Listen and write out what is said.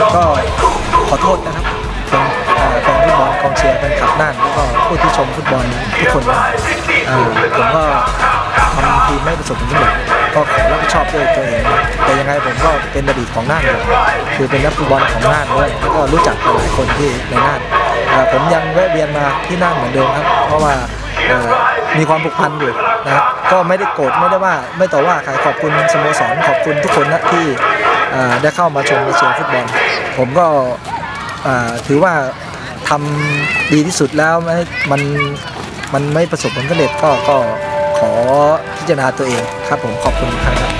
ก็ขอโทษนะครับเป็นแฟนฟุตบอลกองเชียร์แฟนคลับน่านแล้วก็ผู้ที่ชมฟุตบอลทุกคนนะผมก็ทำทีมไม่ประสบผลสำเร็จก็ขอรับผิดชอบด้วยตัวเองแต่ยังไงผมก็เป็นอดีตของน่านคือเป็นนักฟุตบอลของน่านด้วยแล้วก็รู้จักหลายคนที่ในน่านผมยังแวะเวียนมาที่น่านเหมือนเดิมครับ เพราะว่ามีความผูกพันอยู่นะก็ไม่ได้โกรธไม่ได้ว่าไม่ต่อว่าใครขอบคุณสโมสรขอบคุณทุกคนนะที่ ได้เข้ามาชมมาเชียร์ฟุตบอล ผมก็ถือว่าทำดีที่สุดแล้วม่มันมันไม่ประสบผลสำเร็จก็ก็ขอพิจารณาตัวเองครับผมขอบคุณครับ